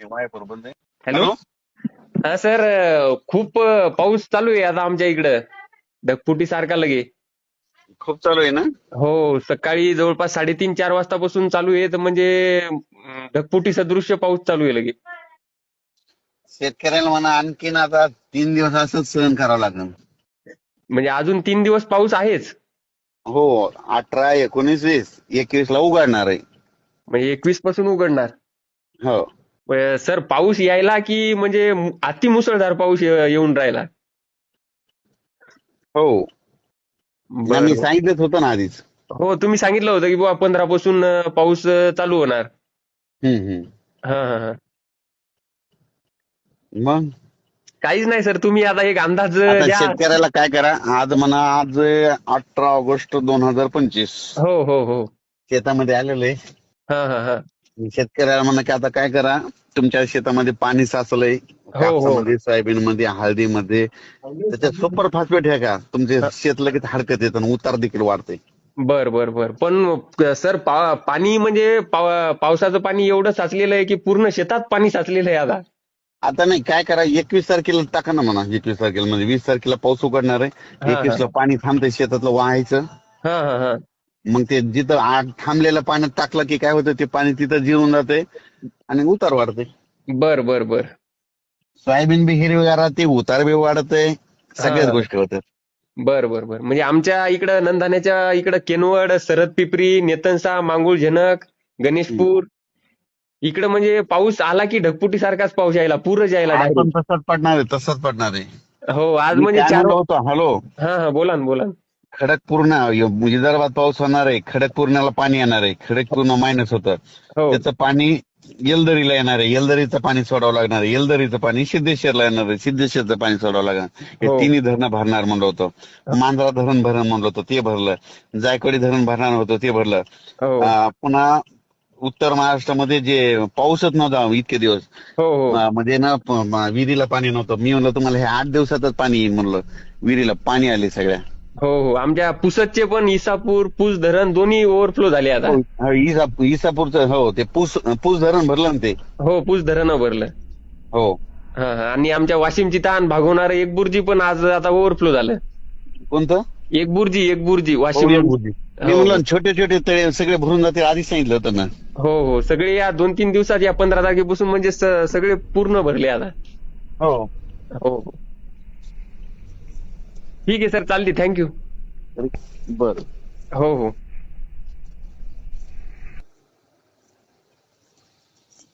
Hello हा sir खूप पाऊस चालू आहे आता आमच्या इकडं. ढगफुटी सारखा लगे. खूप चालू आहे ना? हो सकाळी जवळपास साडेतीन चार वाजतापासून चालू आहे. तर म्हणजे ढगफुटी सदृश्य पाऊस चालू आहे लगे. शेतकऱ्याला म्हणा आणखीन आता तीन दिवस असंच सहन करावं लागेल. म्हणजे अजून तीन दिवस पाऊस आहेच? हो अठरा एकोणीस वीस एकवीस ला उघडणार आहे. म्हणजे एकवीसपासून उघडणार? हो. सर पाऊस यायला की म्हणजे अति मुसळधार पाऊस येऊन राहिला? हो. मी सांगितलंच होतं ना आधीच. हो तुम्ही सांगितलं होतं की बुवा पंधरा पासून पाऊस चालू होणार. हम्म, हम्म. हा हा हा. मग? काहीच नाही सर. तुम्ही आता एक अंदाज शेतकऱ्याला काय करा आज म्हणा आज अठरा ऑगस्ट दोन हजार पंचवीस. हो हो हो. शेतामध्ये आलेलं आहे. हा हा हा. शेतकऱ्याला म्हणा की आता काय करा तुमच्या शेतामध्ये पाणी साचलंय हो हो. कापसामध्ये सोयाबीन मध्ये हळदीमध्ये. त्याच्यात सुपर फॉस्फेट आहे का? तुमचे शेत लगेच हरकत येतं आणि उतार देखील वाढते. बर बर बर. पण सर पा- पाणी म्हणजे पाव- पावसाचं पाणी एवढं साचलेलं आहे की पूर्ण शेतात पाणी साचलेलं आहे आता? आता नाही काय करा एकवीस तारखेला टाका ना म्हणा एकवीस तारखेला. म्हणजे वीस तारखेला पाऊस उघडणार आहे. हा, हा. एकवीस ला पाणी थांबतंय शेतातलं वाहायचं. हा हा हा. मग ते जिथं आत थांबलेलं पाण्यात टाकलं की काय होतं ते पाणी तिथं जिरून जाते आणि उतार वाढते बर बर बर. सोयाबीन बी हिरवीगार राहते उतार बी वाढते सगळ्याच. गोष्टी होतात. बर बर बर. म्हणजे आमच्या इकडं नंदाण्याच्या इकडं केनवड सरद पिपरी नेतनसा मांगुळ झनक गणेशपूर इकडं म्हणजे पाऊस आला की ढगपुटी सारखाच पाऊस यायला पूरच यायला. पण तसंच पडणार आहे तसंच पडणार आहे. हो आज म्हणजे चार होतो हॅलो? हा हा बोला ना बोला ना. खडकपूर्ण विदर्भात पाऊस होणार आहे खडकपूर्णाला पाणी येणार आहे खडकपूर्ण मायनस होतं. हो. त्याचं पाणी येलदरीला येणार आहे येलदरीचं पाणी सोडावं लागणार आहे येलदरीचं पाणी सिद्धेश्वरला येणार आहे सिद्धेश्वरचं पाणी सोडावं लागणार. हे हो. तिन्ही धरणं भरणार म्हणलं होतं. मांजरा धरण भरण म्हणलं होतं ते भरलं. जायकवाडी धरण भरणार होतं ते भरलं. हो. पुन्हा उत्तर महाराष्ट्रामध्ये जे पाऊसच नव्हता इतके दिवस. म्हणजे ना विहिरीला पाणी नव्हतं. मी म्हणलं तुम्हाला हे आठ दिवसातच पाणी येईल म्हणलं. विहिरीला पाणी आले सगळ्या. हो हो. आमच्या पुसदचे पण इसापूर पूस धरण दोन्ही ओव्हरफ्लो झाले आता. हो, इसा- इसापूरचं हो ते पूस पूस धरण भरलं ना ते. हो पूस धरण भरलं. हो. हा हा. आणि आमच्या वाशिमची ताण भागवणारं एक बुर्जी पण आज आता ओव्हरफ्लो झालं. कोणतं? एक बुर्जी एक बुर्जी. हो, वाशिम. मी हो. म्हणलं छोटे छोटे तळे सगळे भरून जाते आधीच सांगितलं होतं ना. हो हो. सगळे या दोन तीन दिवसात या पंधरा तारखेपासून म्हणजे स- सगळे पूर्ण भरले आता. हो. हो हो. ठीक आहे सर. चालते थँक्यू बर. हो हो.